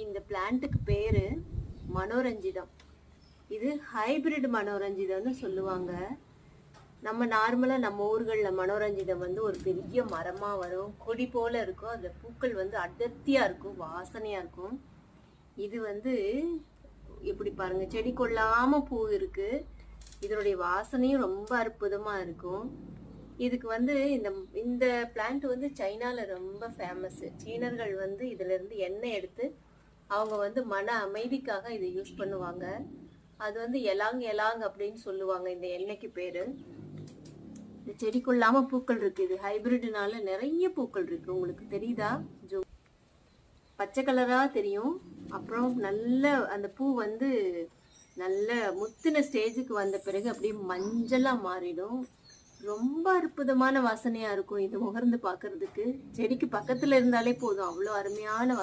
இந்த பிளான்ட்டுக்கு பேர் மனோரஞ்சிதம். இது ஹைபிரிட் மனோரஞ்சிதம்னு சொல்லுவாங்க. நம்ம நார்மலாக நம்ம ஊர்களில் மனோரஞ்சிதம் வந்து ஒரு பெரிய மரமாக வரும். கொடி போல இருக்கும். அந்த பூக்கள் வந்து அடர்த்தியாக இருக்கும். வாசனையாக இருக்கும். இது வந்து இப்படி பாருங்கள் செடி கொள்ளாமல் பூ இருக்குது இதனுடைய வாசனையும் ரொம்ப அற்புதமாக இருக்கும். இதுக்கு வந்து இந்த இந்த பிளான்ட் வந்து சைனாவில் ரொம்ப ஃபேமஸ் சீனர்கள் வந்து இதுலேருந்து எண்ணெய் எடுத்து அவங்க வந்து மன அமைதிக்காக இதை யூஸ் பண்ணுவாங்க. அது வந்து எலாங் எலாங் அப்படின்னு சொல்லுவாங்க இந்த எண்ணெய்க்கு பேரு. இந்த செடிக்குள்ளாம பூக்கள் இருக்கு. இது ஹைபிரிட்னால நிறைய பூக்கள் இருக்கு. உங்களுக்கு தெரியுதா? ஜோ பச்சை கலரா தெரியும். அப்புறம் நல்ல அந்த பூ வந்து நல்ல முத்தின ஸ்டேஜுக்கு வந்த பிறகு அப்படியே மஞ்சளா மாறிடும். ரொம்ப அற்புதமான வாசனையா இருக்கும். இது முகர்ந்து பார்க்கறதுக்கு. செடிக்கு பக்கத்துல இருந்தாலே போதும். அவ்வளோ அருமையான